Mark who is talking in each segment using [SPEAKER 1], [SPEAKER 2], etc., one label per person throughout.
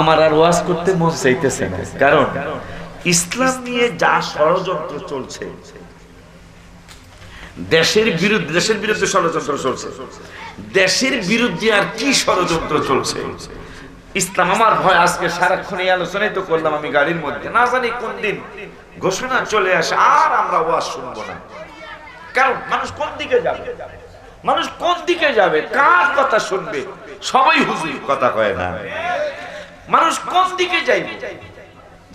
[SPEAKER 1] আমার আর ওয়াজ করতে মন চাইতেছে না। কারণ ইসলাম নিয়ে যা ষড়যন্ত্র চলছে, দেশের বিরুদ্ধে দেশের বিরুদ্ধে ষড়যন্ত্র চলছে। দেশের বিরুদ্ধে আর কি ষড়যন্ত্র চলছে? ইসলাম আমার ভয়, আজকে সারাক্ষণ এই আলোচনাই তো করলাম আমি গাড়ির মধ্যে। না জানি কোন দিন ঘোষণা চলে আসে, আর আমরা ওয়াজ শুনব না। কারণ মানুষ কোন দিকে যাবে? মানুষ কোন দিকে যাবে? কার কথা শুনবে? সবাই হুজুর কথা কয় না। মানুষ কোন দিকে যাইবে?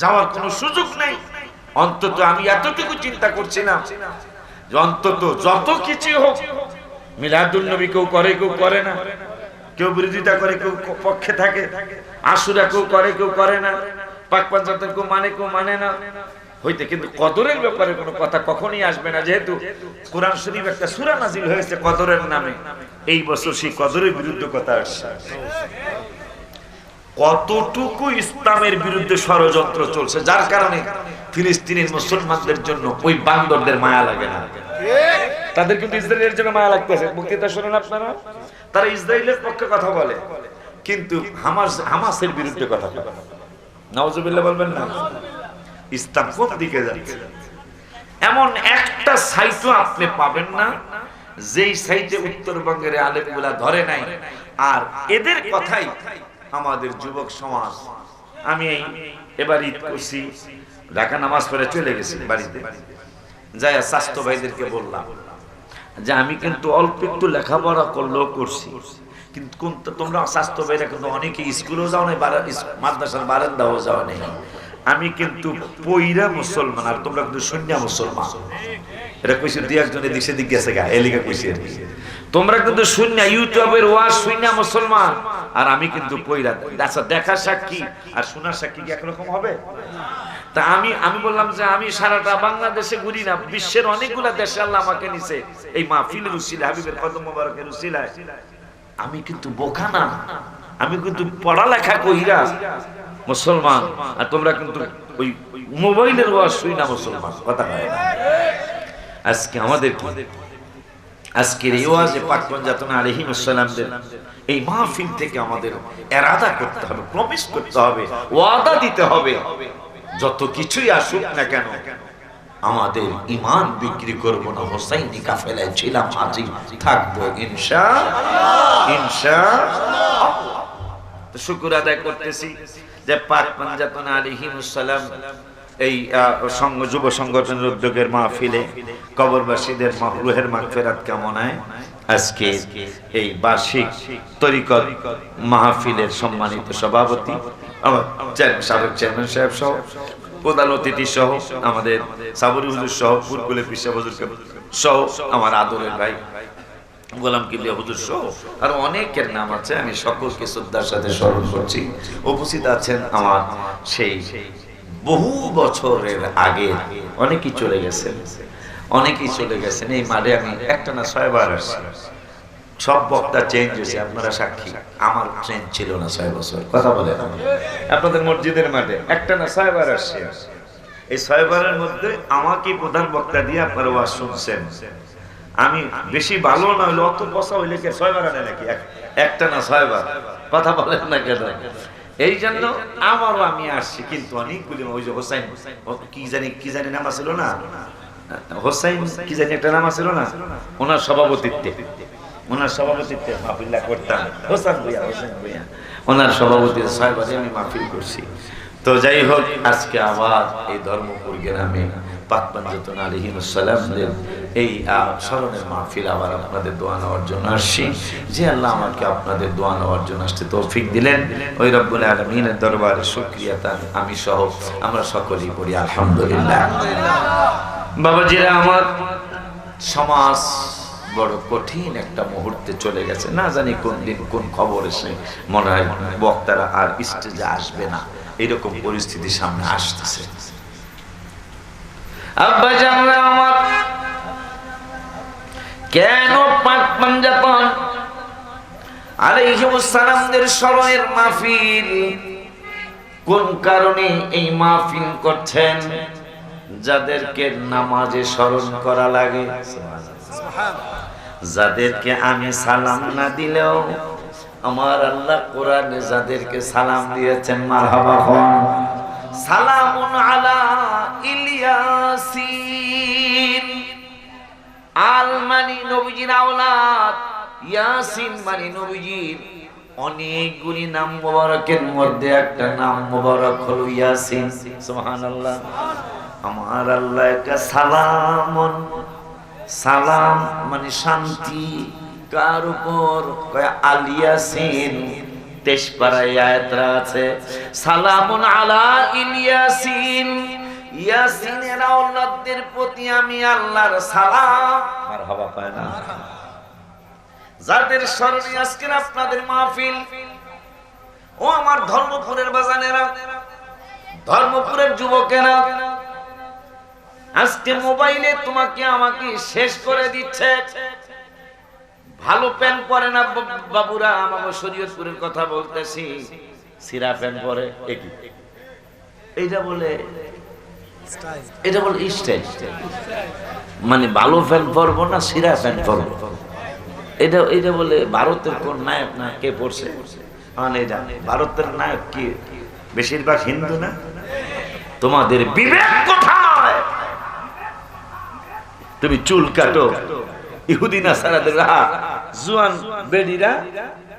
[SPEAKER 1] যাওয়ার কোনো সুযোগ নেই। অন্তত আমি এতটুকু চিন্তা করছি না অন্তত যত কিছু হোক মিলাদুল নবী কেউ করে কেউ করে না। কেউ বিরোধিতা করে, কেউ পক্ষে থাকে। আশুরা কেউ করে কেউ করে না। পাক পাঞ্জাতের কেউ মানে কেউ মানে না। হইতে কিন্তু কদরের ব্যাপারে কোনো কথা কখনই আসবে না। যেহেতু কোরআন শরীফ একটা সুরা নাজিল হয়েছে কদরের নামে। এই বছর সেই কদরের বিরুদ্ধে কথা আসছে। কতটুকু ইসলামের বিরুদ্ধে ষড়যন্ত্র চলছে? যার কারণে ফিলিস্তিনের মুসলমানদের জন্য ওই বান্দরদের মায়া লাগে না। তাদের কিন্তু ইসরায়েলের জন্য মায়া লাগতেছে। বক্তৃতা শোনেন আপনারা? তারা ইসরায়েলের পক্ষে কথা বলে, কিন্তু হামাস, হামাসের বিরুদ্ধে কথা বলে। নওয়াজুবিল্লাহ বলবেন না? ইসলাম কোন দিকে যাচ্ছে? এমন একটা সাইটও আপনি পাবেন না, যেই সাইটে উত্তরবঙ্গের আলেমগুলা ধরে নাই। আর এদের কথাই আমাদের যুবক সমাজ। আমি এবার ঈদ করছি। ঢাকা নামাজ পড়ে চলে গেছি বাড়িতে। যাই স্বাস্থ্য ভাইদেরকে বললাম যে আমি কিন্তু অল্প একটু লেখাপড়া করলেও করছি। কিন্তু কোন তোমরা স্বাস্থ্য ভাইরা কিন্তু অনেকে স্কুলেও যাও নাই মাদ্রাসার বারান্দাও যাও নাই। আমি কিন্তু পইরা মুসলমান, আর তোমরা কিন্তু শূন্য মুসলমান। এটা কইছে, দুই একজনে দিকে দিক গেছে গা এলিকা কইছে। তোমরা কিন্তু শূন্য, ইউটিউবের ওয়াজ শূন্য মুসলমান। আর আমি কিন্তু কইরা আচ্ছা দেখা সাক্ষী আর শোনার সাক্ষী কি একরকম হবে? তা আমি আমি বললাম যে আমি সারাটা বাংলাদেশে ঘুরি না, বিশ্বের অনেকগুলা দেশে আল্লাহ আমাকে নিছে। এই মাহফিলের উসিলা হাবিবের কদম মোবারকের উসিলায়। আমি কিন্তু বোকা না। আমি কিন্তু পড়ালেখা কইরা মুসলমান। আর তোমরা কিন্তু ওই মোবাইলের ওয়াজ শুই না মুসলমান। কথা আজকে আমাদের আজকের এই ওয়াজে পাক পঞ্জাতনা আলাইহিম আসসালামদের এই মাহফিল থেকে আমাদের এরাদা করতে হবে প্রমিস করতে হবে, ওয়াদা দিতে হবে। যত কিছুই আসুক না কেন, আমাদের ইমান বিক্রি করব না। হোসাইনি কাফেলায় ছিলাম হাজির থাকব, ইনশা ইনশা শুকুর আদায় করতেছি যে পাক পাঞ্জাতনা আলাইহিম আসসালাম এই যুব সংগঠনের উদ্যোগের মাহফিলে কবরবাসীদের মাহরুহের মাগফিরাত কামনায় আজকে এই বার্ষিক তরিকত মাহফিলের সম্মানিত সভাপতি সাবেক চেয়ারম্যান সাহেব সহ, প্রধান অতিথি সহ, আমাদের সাবরি হুজুর সহ ফুরকুলে পিসা হুজুর সহ, আমার আদরের ভাই, গোলাম কিবলিয়া হুজুর সহ, আর অনেকের নাম আছে, আমি সকলকে শ্রদ্ধার সাথে স্মরণ করছি। উপস্থিত আছেন আমার সেই বহু বছরের আগে অনেকেই চলে গেছেন। অনেকেই চলে গেছেন। এই মাঠে আমি একটা না ছয়বার আসছি। সব বক্তা চেঞ্জ হয়েছে। আপনারা সাক্ষী? আমার চেঞ্জ ছিল না ছয় বছর। কথা বলে আপনাদের মসজিদের মাঠে একটা না ছয়বার আসছি। এই ছয়বারের মধ্যে আমাকে প্রধান বক্তা দিয়ে আপনারা ওয়াজ শুনছেন। আমি বেশি ভালো না হইলে অত বসা হইলে ছয়বার আনে নাকি? এক- একটা না ছয়বার কথা বলেন না কেন? এই জন্য আমারও আমি আসছি, কিন্তু অনেকগুলি ওই যে হোসাইন কি জানি কি জানি নাম ছিল না? হোসাইন কি জানি একটা নাম ছিল না? ওনার সভাপতিত্বে। ওনার সভাপতিত্বে মাহফিল্লা করতাম। হোসেন ভুইয়া হোসেন ভুইয়া। ওনার সভাপতি ছয় বছর আমি মাহফিল করছি। তো যাই হোক, আজকে আবার এই ধর্মপুর গ্রামে এই স্মরণের মাহফিল আবার আপনাদের যে আল্লাহ আমাকে আপনাদের দিলেন। আমি সহ, আমরা সকলেই পড়ি, আলহামদুলিল্লাহ। বাবাজিরা, আমার সমাজ বড় কঠিন একটা মুহূর্তে চলে গেছে। না জানি কোন দিন কোন খবর এসে মনে হয় বক্তারা আর স্টেজে আসবে না। এরকম পরিস্থিতি সামনে আসতেছে। কোন কারণে এই মাহফিল করছেন? যাদেরকে নামাজে স্মরণ করা লাগে। যাদেরকে আমি সালাম না দিলেও আমার আল্লাহ কোরআনে যাদেরকে সালাম দিয়েছেন, মারহাবা হন। সালামুন আলা ইলিয়াসিন। আল মানি নবীজির আওলাদ, ইয়াসিন মানি নবীজির। অনেকগুলি নাম মোবারকের মধ্যে একটা নাম মোবারক হলো ইয়াসিন। সুবহানাল্লাহ। আমার আল্লাহ একটা সালামন। সালাম মানে শান্তি। কার উপর? কয় আলিয়াসিন তেজপাড়ায় আয়াতরা আছে। সালামুন আলা ইলিয়াসিন ইয়াসিনের আওলাদদের প্রতি আমি আল্লাহর সালাম। মারহাবা পায় না। যাদের স্মরণে আপনাদের মাহফিল, ও আমার ধর্মপুরের বাজানেরা, ধর্মপুরের যুবকেরা, আজকে মোবাইলে তোমাকে আমাকে শেষ করে দিচ্ছে। ভালো প্যান্ট পরে না বাবুরা আমাকে শরীয়তপুরের কথা বলতেছি। সিরা প্যান্ট পরে একই এইটা বলে, এটা বলে স্টাইল। মানে ভালো প্যান্ট পরবো না সিরা প্যান্ট পরবো? এটা এটা বলে ভারতের কোন নায়ক না কে পড়ছে মানে এটা, ভারতের নায়ক কি বেশিরভাগ হিন্দু না? তোমাদের বিবেক কোথায়? তুমি চুল কাটো। ইহুদি না সারাদের জুয়ান বেডিরা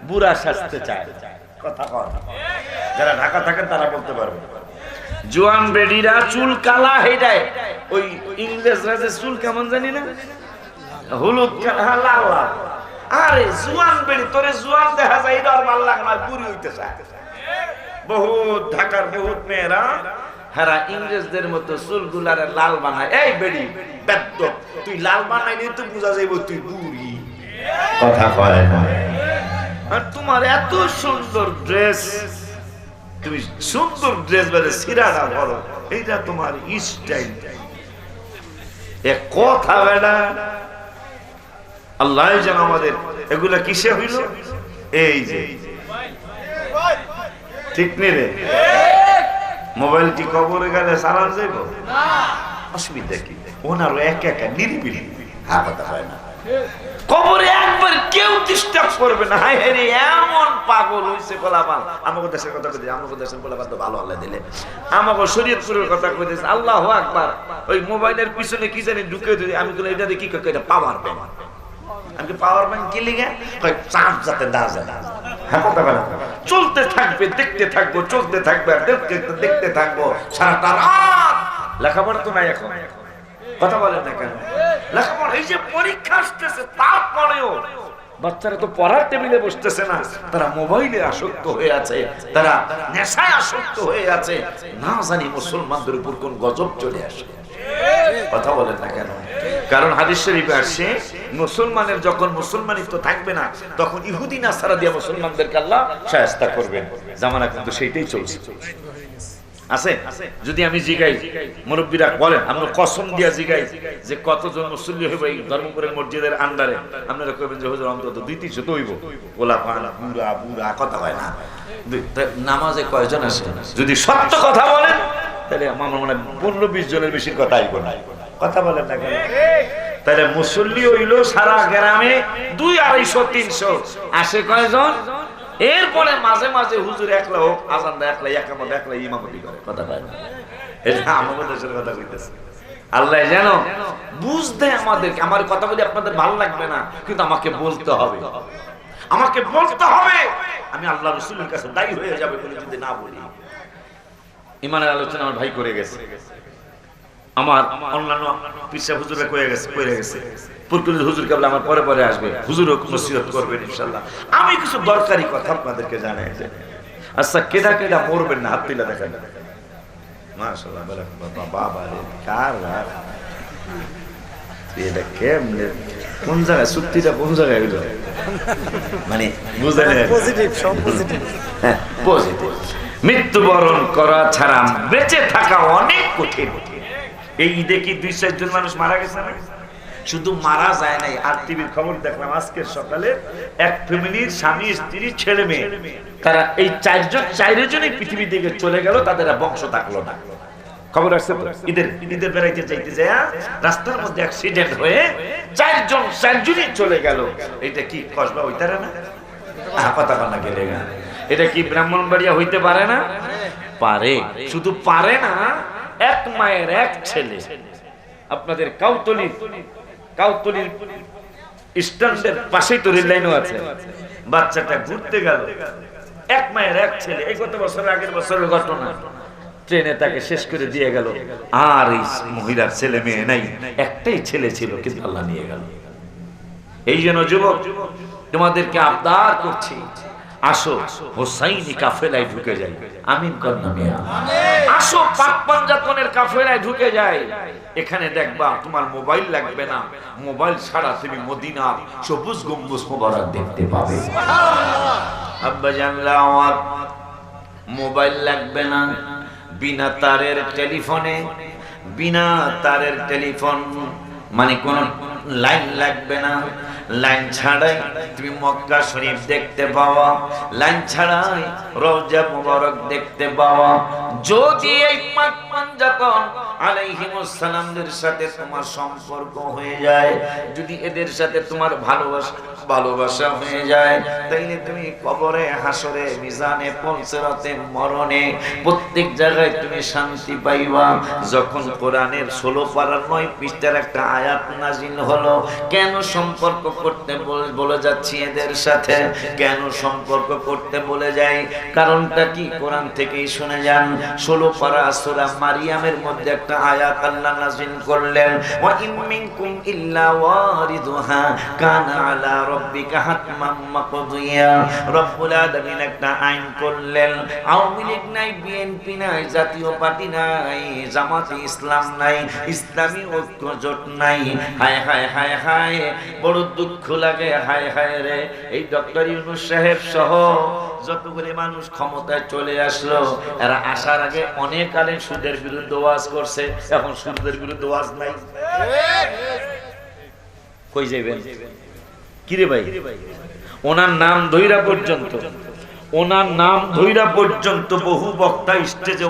[SPEAKER 1] বুড়া সাজতে চায়। যারা ঢাকা থাকেন তারা বলতে পারবে। জুয়ান বেডিরা চুল কালা হেটায় ওই ইংরেজরা যে চুল কেমন জানি না? হলুদ হ্যাঁ, লাল লাল। আরে জুয়ান বেড়ি তোরে জুয়ান দেখা যায় আর ভালো লাগে না বুড়ি চায়। বহুত ঢাকার বহুত মেয়েরা হারা ইংরেজদের মতো চুলগুলারে লাল বানায়। এই বেড়ি বেদ্য তুই লাল বানাইলে তো বোঝা যাইব তুই বুড়ি। কথা কয় না। আর তোমার এত সুন্দর ড্রেস তুমি সুন্দর ড্রেস বেড়ে সিরাটা করো এইটা তোমার স্টাইল। এ কথা বেড়া আল্লাহ যেন আমাদের এগুলা কিসে হইল? এই যে। ঠিক নেই রে? মোবাইলটি কবরে গেলে চালান যাইব? অসুবিধা কি? ওনারও এক একা নিরিবিলি। হ্যাঁ হয় না। কবরে একবার কেউ ডিস্টার্ব করবে না। হায় হায়, এমন পাগল হইছে গোলাপাল আমাকে দেশের কথা কইতে আমাকে দেশের গোলাপাল তো ভালো আল্লাহ দিলে। আমাকে শরীয়তপুরের কথা কইতেছে, আল্লাহু আকবার। ওই মোবাইলের পিছনে কি জানি ঢুকে দিই আমি বলি, এটা কই এটা পাওয়ার ব্যাংক আমি পাওয়ার ব্যাংক চার্জ যাতে না যায়। হ্যাঁ চলতে থাকবে, দেখতে থাকব, চলতে থাকবে দেখতে থাকব সারাটা রাত। লেখাপড়া তো নাই এখন। কথা বলেন না কেন? লেখাপড়া, এই যে পরীক্ষা আসতেছে বাচ্চারা তো পড়ার টেবিলে বসতেছে না। তারা মোবাইলে আসক্ত হয়ে আছে, তারা নেশায় আসক্ত হয়ে আছে। না জানি মুসলমানদের উপর কোন গজব চলে আসে। কথা বলেন না কেন? কারণ হাদিস শরীফে আসছে, মুসলমানের যখন মুসলমানিত্ব থাকবে না, তখন ইহুদি না সারা দিয়ে মুসলমানদেরকে আল্লাহ শায়েস্তা করবেন। জামানা কিন্তু সেইটাই চলছে। আছে? যদি আমি জিগাই, মুরব্বীরা বলেন, আমরা কসম দিয়া জিগাই যে কতজন মুসল্লি হইব এই ধর্মপুরের মসজিদের আন্ডারে। আপনারা কইবেন যে, হুজুর, অন্তত দুই তিনশো তো হইব। ওলা পান, বুড়া বুড়া, কথা হয় না। নামাজে কয়জন আছে? যদি সত্য কথা বলেন, তাহলে আমার মনে হয় পনেরো, বিশ জনের বেশির কথা আইব না। কথা বলেন না কেন? তাহলে মুসল্লি হইল সারা গ্রামে দুই আড়াইশো তিনশো। আসে কয়জন? এরপরে মাঝে মাঝে হুজুর একলা হোক আজান একলা একামত একলা ইমামতি করে। কথা পায় না। এটা আমাদের দেশের কথা কইতেছে। আল্লাহ যেন বুঝতে আমাদেরকে আমার কথা বলি আপনাদের ভালো লাগবে না কিন্তু আমাকে বলতে হবে। আমাকে বলতে হবে। আমি আল্লাহ রসুলের কাছে দায়ী হয়ে যাবে যদি না বলি। ইমানের আলোচনা আমার ভাই করে গেছে। আমার অন্যান্য পিসা হুজুরে কয়ে গেছে কয়ে গেছে পুরকুলের হুজুর কেবল আমার পরে পরে আসবে হুজুরও নসিহত করবেন ইনশাল্লাহ আমি কিছু দরকারি কথা আপনাদেরকে জানাই আচ্ছা কেডা কেডা মরবেন না হাত তুলে দেখেন। মাশাআল্লাহ বলে বাবা বাবা রে কার এটা কেমনে কোন জায়গায় চুক্তিটা কোন জায়গায় হইল? মানে বুঝলেন
[SPEAKER 2] পজিটিভ সব পজিটিভ
[SPEAKER 1] হ্যাঁ, পজিটিভ মৃত্যুবরণ করা ছাড়া বেঁচে থাকা অনেক কঠিন। এই ঈদে কি দুই চারজন মানুষ মারা গেছে না? শুধু মারা যায় নাই। আর টিভির খবর দেখলাম, আজকের সকালে এক ফ্যামিলির স্বামী, স্ত্রী, ছেলে মেয়ে। তারা এই চারজন চারজনই পৃথিবী থেকে চলে গেল, তাদের বংশ থাকল না। রাস্তার মধ্যে অ্যাক্সিডেন্ট হয়ে চারজন, চারজনই চলে গেল। এটা কি না। এটা কি ব্রাহ্মণবাড়িয়া হইতে পারে না? পারে। শুধু পারে না এক মায়ের এক ছেলে। আপনাদের কাউতলির কাউতলির স্ট্যান্ডের পাশেই তো রেল লাইনও আছে। বাচ্চাটা ঘুরতে গেল। এক মায়ের এক ছেলে। এই গত বছর আগের বছরের ঘটনা? ট্রেনে তাকে শেষ করে দিয়ে গেল। আর এই মহিলার ছেলে মেয়ে নাই। একটাই ছেলে ছিল, কিন্তু আল্লাহ নিয়ে গেল। এই জন্য যুবক, তোমাদেরকে আবদার করছি। আসো হোসাইনি কাফেলায় ঢুকে যাই। আমিন কন্যা আসো পাক পাঞ্জাতনের কাফেলায় ঢুকে যাই। এখানে দেখবা তোমার মোবাইল লাগবে না। মোবাইল ছাড়া তুমি মদিনার সবুজ গম্বুজ মোবারক দেখতে পাবে। আব্বা জানলা আমার মোবাইল লাগবে না। বিনা তারের টেলিফোনে। বিনা তারের টেলিফোন মানে কোন লাইন লাগবে না। লাইন ছাড়াই তুমি মক্কা শরীফ দেখতে পাওয়া। লাইন ছাড়াই রোজা মুবারক দেখতে পাওয়া। যদি এই পাক আলাইহিমুস সালামদের সাথে তোমার সম্পর্ক হয়ে যায়, যদি এদের সাথে তোমার ভালোবাসা ভালোবাসা হয়ে যায়, তাইলে তুমি কবরে হাসরে মিজানে মরণে প্রত্যেক জায়গায় তুমি শান্তি পাইবা। যখন কোরআনের ষোলো পাড়ার নয় পৃষ্ঠার একটা আয়াত নাজিল হলো, কেন সম্পর্ক করতে বলে যাচ্ছি এদের সাথে? কেন সম্পর্ক করতে বলে যাই? কারণটা কি? কোরআন থেকেই শুনে যান। ষোলো পাড়া সূরা মারিয়ামের মধ্যে একটা আয়াত আল্লাহ নাজিল করলেন, ওয়া ইম মিনকুম ইল্লা ওয়ারিদুহা, কানা আলা রাব্বিকা হাতমান মাকদিয়া। রব্বুল আলামিন একটা আইন করলেন, আওয়ামী লীগ নাই, বিএনপি নাই, জাতীয় পার্টি নাই, জামাতে ইসলাম নাই, ইসলামী ঐক্য জোট নাই। হায় হায় হায় হায়, বড় দুঃখ লাগে, হায় হায় রে। এই ডক্টর ইউনুস সাহেব সহ যতগুলি মানুষ ক্ষমতায় চলে আসলো, এরা আসার আগে অনেক কালে সুদের বিরুদ্ধে ওয়াজ করছে, এখন সুদের বিরুদ্ধে ওয়াজ নাই। কই যাইবেন? কিরে ভাই? ওনার নাম ধৈরা পর্যন্ত, ওনার নাম ধৈরা পর্যন্ত বহু বক্তা স্টেজে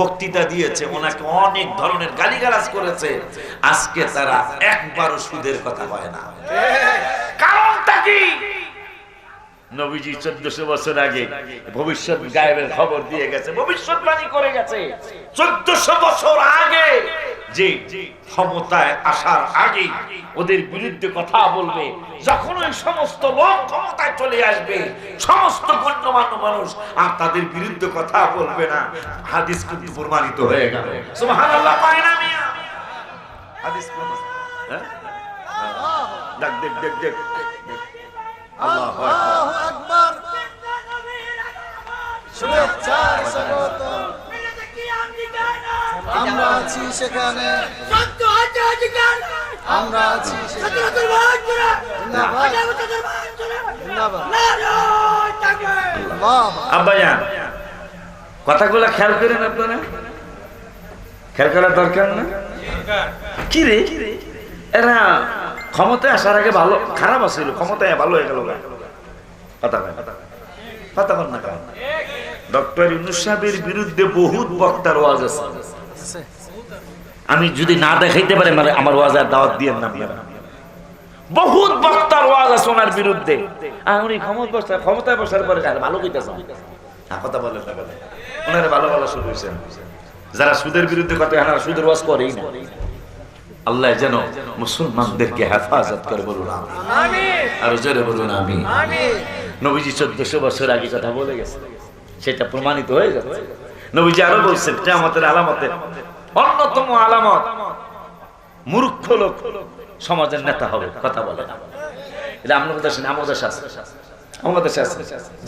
[SPEAKER 1] বক্তৃতা দিয়েছে, ওনাকে অনেক ধরনের গালিগালাজ করেছে। আজকে তারা একবারও সুদের কথা হয় না। কারণটা কি? নবীজি চোদ্দশো বছর আগে ভবিষ্যৎ গায়েবের খবর দিয়ে গেছে, ভবিষ্যৎবাণী করে গেছে। চোদ্দশো বছর আগে যে ক্ষমতায় আসার আগে ওদের বিরুদ্ধে কথা বলবে, যখন ওই সমস্ত লোক ক্ষমতায় চলে আসবে, সমস্ত গণ্যমান্য মানুষ, আর তাদের বিরুদ্ধে কথা বলবে না। হাদিস কিন্তু প্রমাণিত হয়ে গেল। সুবহানাল্লাহ পায় না মিয়া? হাদিস প্রমাণ- হ্যাঁ? দেখ দেখ দেখ দেখ।
[SPEAKER 2] আমরা আছি সেখানে। আমরা আছি
[SPEAKER 1] আব্বাজান কথাগুলো খেয়াল করেন আপনারা? খেয়াল করার দরকার না? কি রে? এরা ক্ষমতায় আসার আগে ভালো, খারাপ আছিল, ক্ষমতায় ভালো হয়ে গেল কথা বল বহুত বক্তার আছে। আমি যদি না দেখাইতে পারি মানে আমার ওয়াজ আর দাওয়াত দিয়ে না আপনারা। বহুত বক্তার ওয়াজ আছে ওনার বিরুদ্ধে। উনি ক্ষমতা ক্ষমতায় বসার পরে ভালো কইতেছে? কথা বলেন না ওনারা ভালো ভালো শুরু হয়েছেন যারা সুদের বিরুদ্ধে কথা এনারা সুদের ওয়াজ করেই না। আল্লাহ যেন মুসলমানদেরকে হেফাজত করে বলুন আমি আর জোরে বলুন আমি নবীজি চোদ্দশো বছর আগে কথা বলে গেছে সেটা প্রমাণিত হয়ে যাচ্ছে। নবীজি আরও বলছেন কেয়ামতের আলামতে অন্যতম আলামত মূর্খ লোক সমাজের নেতা হবে কথা বলে না। এটা আপনার দেশে না আমাদের দেশে আছে। আমাদের দেশে আছে।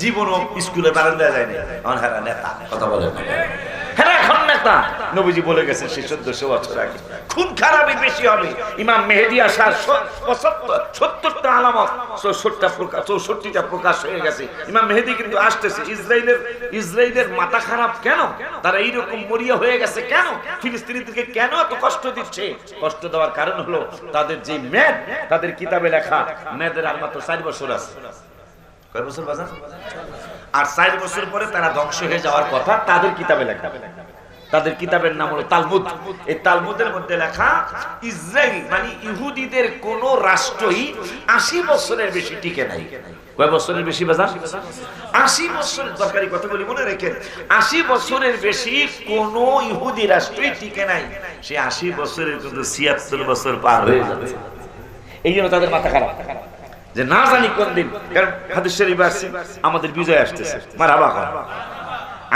[SPEAKER 1] জীবনও স্কুলে বারান্দায় যায় না আমার হেরা নেতা কথা বলে না। নেতা। নবীজি বলে গেছেন, সেই চোদ্দশো বছর আগে। খুন খারাপই বেশি হবে। ইমাম মেহেদি আসার সত্তরটা আলামত, চৌষট্টা প্রকাশ চৌষট্টিটা প্রকাশ হয়ে গেছে। ইমাম মেহেদি কিন্তু আসতেছে। ইসরায়েলের ইসরায়েলের মাথা খারাপ কেন? তারা এইরকম মরিয়া হয়ে গেছে কেন? ফিলিস্তিনিদেরকে কেন এত কষ্ট দিচ্ছে? কষ্ট দেওয়ার কারণ হলো তাদের যে মেদ তাদের কিতাবে লেখা, মেয়েদের আর মাত্র চার বছর আছে। কয় বছর বাজার? আর চার বছর পরে তারা ধ্বংস হয়ে যাওয়ার কথা তাদের কিতাবে লেখা। তাদের কিতাবের নাম হলো তালমুদ। এই তালমুদের মধ্যে লেখা ইসরায়েল মানে ইহুদিদের কোন রাষ্ট্রই আশি বছরের বেশি টিকে নাই। কয় বছরের বেশি বাজার? আশি বছর দরকারি কথা বলি, মনে রেখে আশি বছরের বেশি কোন ইহুদি রাষ্ট্রই টিকে নাই। সে আশি বছরের কিন্তু ছিয়াত্তর বছর পার হয়ে যাচ্ছে। এই জন্য তাদের মাথা খারাপ। যে না জানি কোন দিন, কারণ হাদিস শরীফ আছে আমাদের বিজয় আসতেছে। মারহাবা কর।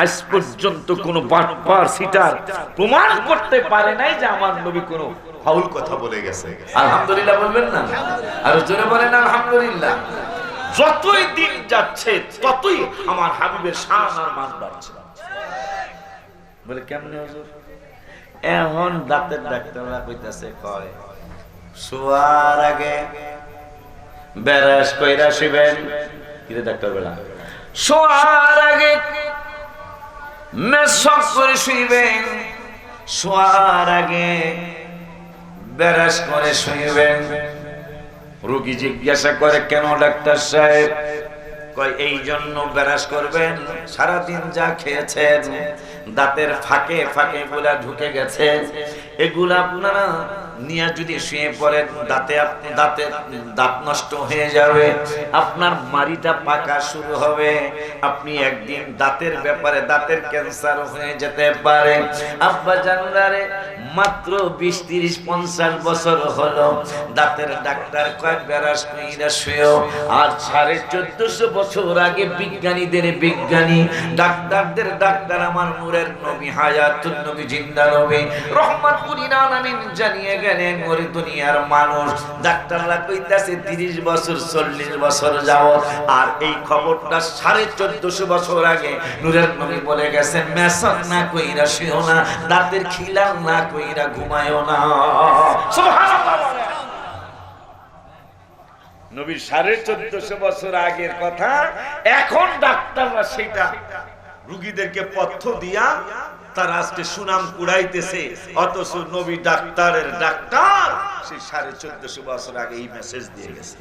[SPEAKER 1] আজ পর্যন্ত কোন বাটপার, সিটার প্রমাণ করতে পারে নাই যে আমার নবী কোন ফাউল কথা বলে গেছে। আলহামদুলিল্লাহ বলবেন না? আর জোরে বলেন, আলহামদুলিল্লাহ। যতই দিন যাচ্ছে, ততই আমার হাবিবের শান আর মান বাড়ছে। বলে, কেমনে হুজুর? এখন দাঁতের ডাক্তাররা কইতাছে, কয়, শোয়ার আগে বেরাস কইরা শিবেন কিরে ডাক্তার বেলা? শোয়ার আগে শোয়ার আগে করে রোগী জিজ্ঞাসা করে, কেন ডাক্তার সাহেব? কয়, এই জন্য বেরাস করবেন, সারাদিন যা খেয়েছেন, দাঁতের ফাঁকে ফাঁকে গুলা ঢুকে গেছে। এগুলা আপনারা নিয়ে যদি শুয়ে পড়েন, দাঁতে দাঁতে দাঁত নষ্ট হয়ে যাবে, আপনার মারিটা পাকা শুরু হবে। আপনি একদিন দাঁতের ব্যাপারে দাঁতের ক্যান্সার হয়ে যেতে পারে। আব্বা জানলারে মাত্র বিশ, তিরিশ, পঞ্চাশ বছর হলো। দাঁতের ডাক্তার কয় বেড়াস কইরা শুয়েও। আর সাড়ে চোদ্দশো বছর আগে বিজ্ঞানীদের বিজ্ঞানী, ডাক্তারদের ডাক্তার আমার নূরের নবী, হায়াতুন নবী, জিন্দা নবী, রহমাতুল আলামিন জানিয়ে গেলেন, ওরে দুনিয়ার মানুষ, ডাক্তাররা কইতাছে 30 বছর 40 বছর যাও আর এই খবরটা সাড়ে চোদ্দশো বছর আগে নূরের নবী বলে গেছেন, মেসন না কইরা শুও না, দাঁতের খিলাল না কইরা ঘুমায়ও না। সুবহানাল্লাহ। নবীর সাড়ে চোদ্দশো বছর আগের কথা এখন ডাক্তাররা সেটা রুগীদেরকে পথ্য দিয়া তার আজকে সুনাম কুড়াইতেছে অথচ নবী ডাক্তারের ডাক্তার সেই সাড়ে চোদ্দশো বছর আগে এই মেসেজ দিয়ে গেছে।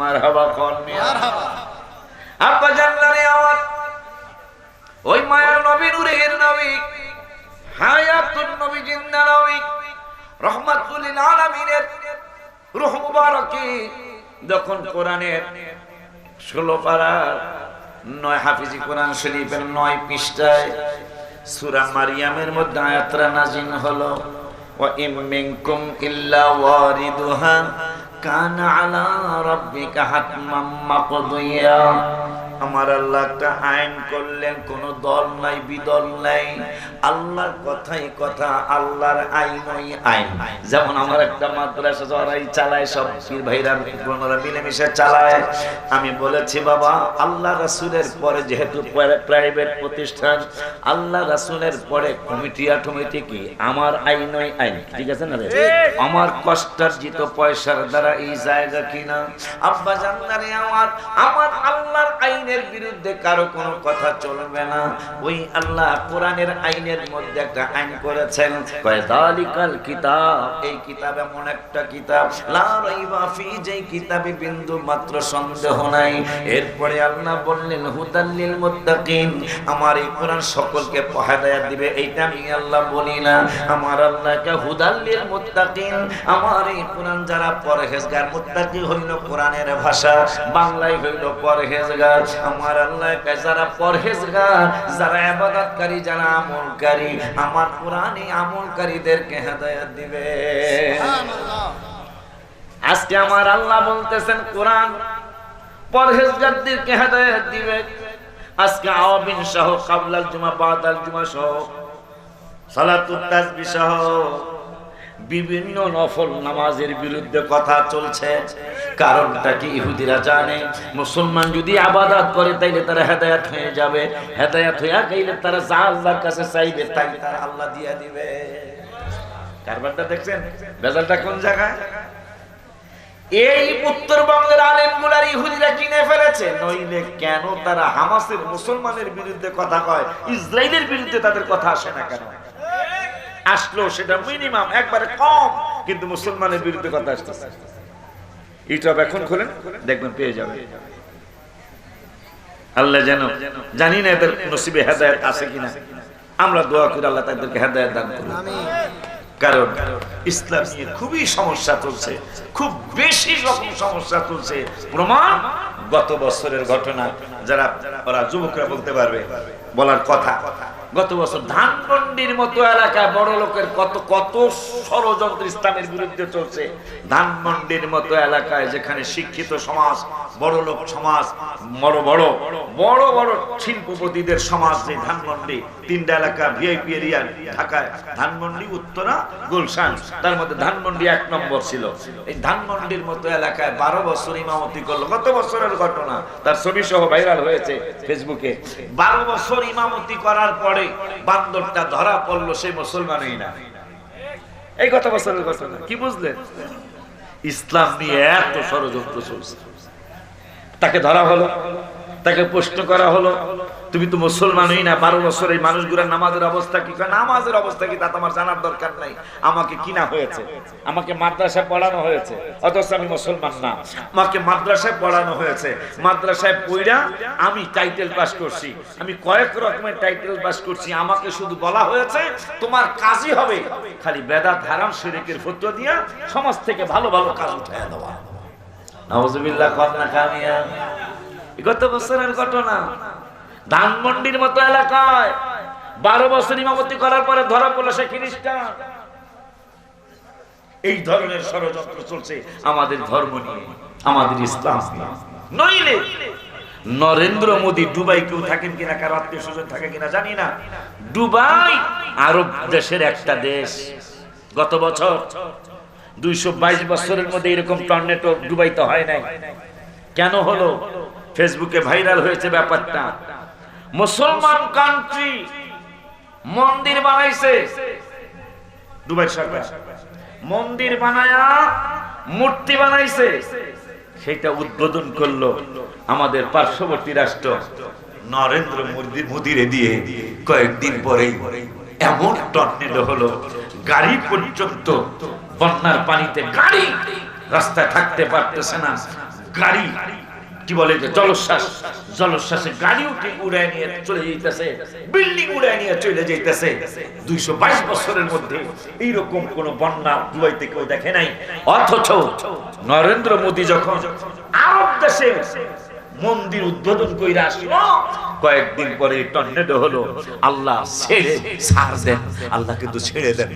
[SPEAKER 1] মারহাবা কোন আব্বা জানলারে আমার ওই মায়ার নবী নূরের নবী। হায়াতুন নবী জিন্দা নবী রহমাতুল আলামিনের রুহ মুবারকে। যখন কোরআনের ষোলো পারা নয় হাফিজি কোরআন শরীফের নয় পৃষ্ঠায় সূরা মারিয়ামের মধ্যে আয়াতরা নাজিল হলো ওয়া ইম মিনকুম ইল্লা ওয়ারিদুহা, কানা আলা রাব্বিকা হাতমাম মাকদিয়া আমার আল্লাহ একটা আইন করলেন, কোন দল নাই, বিদল নাই। আল্লাহর কথাই কথা, আল্লাহর আইনই আইন। যেমন আমার একটা মাদ্রাসা যারাই চালায়, সব পীর ভাইরা মিলেমিশে চালায়। আমি বলেছি, বাবা, আল্লাহ রাসূলের পরে যেহেতু প্রাইভেট প্রতিষ্ঠান, আল্লাহ রাসূলের পরে কমিটি অটোমেটিক কি? আমার আইনই আইন। ঠিক আছে না আমার কষ্টার্জিত পয়সার দ্বারা এই জায়গা কিনা? আব্বা জানদারে আমার। আমার আল্লাহর আইনের বিরুদ্ধে কারও কোনো কথা চলবে না। ওই আল্লাহ কোরআনের আইনের মধ্যে একটা আইন করেছেন, কয়, দালিকাল কিতাব। এই কিতাব এমন একটা কিতাব, লা রাইবা ফি যেই কিতাবে বিন্দু মাত্র সন্দেহ নাই। এরপরে আল্লাহ বললেন হুদাল্লিল মুত্তাকিন আমার এই কোরআন সকলকে হেদায়েত দিবে এইটা আমি আল্লাহ বলি না। আমার আল্লাহকে হুদাল্লিল মুত্তাকিন, আমার এই কোরআন যারা পরহেজগার, মুত্তাকি হইল কোরআনের ভাষা, বাংলায় হইল পরহেজগার আমার আল্লাহকে যারা পরহেজগার যারা ইবাদতকারী যারা আমলকারী আমার আমলকারীদেরকে হেদায়েত দিবে। আজকে আমার আল্লাহ বলতেছেন কোরআন পরহেজগারদেরকে হেদায়েত দিবে। আজকে আওয়াবিন সহ কাবলাল জুমা বাদাল জুমা সহ সহ বিভিন্ন নফল নামাজের বিরুদ্ধে কথা চলছে। কারণটা কি ইহুদিরা জানে? মুসলমান যদি আবাদত করে, তাইলে তারা হেদায়াত হয়ে যাবে। হেদায়াত হয়ে গেলে তারা যা আল্লাহর কাছে চাইবে, তাই তারা আল্লাহ দিয়ে দিবে। কারবারটা দেখছেন? বেজালটা কোন জায়গায়? এই উত্তরবঙ্গের আলেমগুলার ইহুদিরা কিনে ফেলেছে। নইলে কেন তারা হামাসের মুসলমানের বিরুদ্ধে কথা কয়? ইসরায়েলের বিরুদ্ধে তাদের কথা আসে না কেন? আসলো সেটা মিনিমাম একবারে কম, কিন্তু মুসলমানের বিরুদ্ধে কথা আসতেছে। ইউটিউব এখন খোলেন? দেখবেন, পেয়ে যাবে আল্লাহ যেন জানি না এদের নসিবে হেদায়ত আছে কিনা। আমরা দোয়া করি আল্লাহ তাদেরকে হেদায়ত দান
[SPEAKER 2] আমি
[SPEAKER 1] কারণ ইসলাম নিয়ে খুবই সমস্যা চলছে। খুব বেশি রকম সমস্যা চলছে। প্রমাণ, গত বছরের ঘটনা যারা, ওরা যুবকরা বলতে পারবে, বলার কথা। গত বছর ধানমন্ডির মতো এলাকায় বড় লোকের কত কত ষড়যন্ত্র ইসলামের বিরুদ্ধে চলছে। ধানমন্ডির মতো এলাকায় যেখানে শিক্ষিত সমাজ, বড় লোক সমাজ, বড় বড় বড় বড় শিল্পপতিদের সমাজ যে ধানমন্ডি। তিনটা এলাকা ভিআইপি এরিয়া ঢাকায়, ধানমন্ডি, উত্তরা, গুলশান। তার মধ্যে ধানমন্ডি এক নম্বর ছিল। এই ধানমন্ডির মতো এলাকায় বারো বছর ইমামতি করল। গত বছরের ঘটনা, তার ছবি সহ ভাইরাল হয়েছে ফেসবুকে বারো বছর ইমামতি করার পরে বান্দরটা ধরা পড়ল, সে মুসলমানই না। এই কথা বছরের কথা কি বুঝলেন? ইসলাম নিয়ে এত ষড়যন্ত্র চলছে। তাকে ধরা হলো। তাকে প্রশ্ন করা হলো, তুমি তো মুসলমানই না, বারো বছর এই মানুষগুলোর নামাজের অবস্থা কি? নামাজের অবস্থা কি তা তোমার জানার দরকার নাই। আমাকে কিনা হয়েছে? আমাকে মাদ্রাসায় পড়ানো হয়েছে। অথচ আমি মুসলমান না। আমাকে মাদ্রাসায় পড়ানো হয়েছে। মাদ্রাসায় পড়া আমি টাইটেল পাস করছি। আমি কয়েক রকমের টাইটেল পাস করছি। আমাকে শুধু বলা হয়েছে, তোমার কাজই হবে। খালি বেদাত হারাম শিরিকের ফতোয়া দিয়া সমাজ থেকে ভালো ভালো কাজ উঠায় দেওয়া। নাউজুবিল্লাহ, কন্যা কামিয়া। গত বছরের ঘটনা। ধানমন্ডির মতো এলাকায় বারো বছর ইমামতি করার পরে ধরা পড়ল সে খ্রিস্টান। এই ধরনের ষড়যন্ত্র চলছে আমাদের ধর্ম নিয়ে, আমাদের ইসলাম। নইলে নরেন্দ্র মোদী দুবাই কেউ থাকেন কিনা, কারও আত্মীয় স্বজন থাকে কিনা জানি না। দুবাই আরব দেশের একটা দেশ। গত বছর দুইশো বাইশ বছরের মধ্যে এরকম টর্নেটো দুবাইতে হয় নাই। কেন হলো? ফেসবুকে ভাইরাল হয়েছে ব্যাপারটা। মুসলমান কান্ট্রি মন্দির বানাইছে। দুবাই সরকার। মন্দির বানায়া মূর্তি বানাইছে। সেটা উদ্বোধন করল আমাদের পার্শ্ববর্তী রাষ্ট্র নরেন্দ্র মোদী মোদিরে দিয়ে কয়েকদিন পরেই এমন টর্নেডো হলো, গাড়ি পর্যন্ত বন্যার পানিতে গাড়ি রাস্তায় থাকতে পারতেছে না। গাড়ি কি বলে যে জলশ্বাস জলশ্বাসে গাড়ি উঠে উড়ে নিয়ে চলে যাইতেছে, বিল্ডিং উড়ে নিয়ে চলে যাইতেছে। দুইশো বাইশ বছরের মধ্যে এইরকম কোন বন্যা দুবাইতে কেউ দেখে নাই। অথচ নরেন্দ্র মোদী যখন আরব দেশে মন্দির উদ্বোধন কইরা আসলো, কয়েকদিন পরে টর্নেডো হলো, আল্লাহ ছেড়ে ছাড় দেন, আল্লাহ কিন্তু ছেড়ে দেন।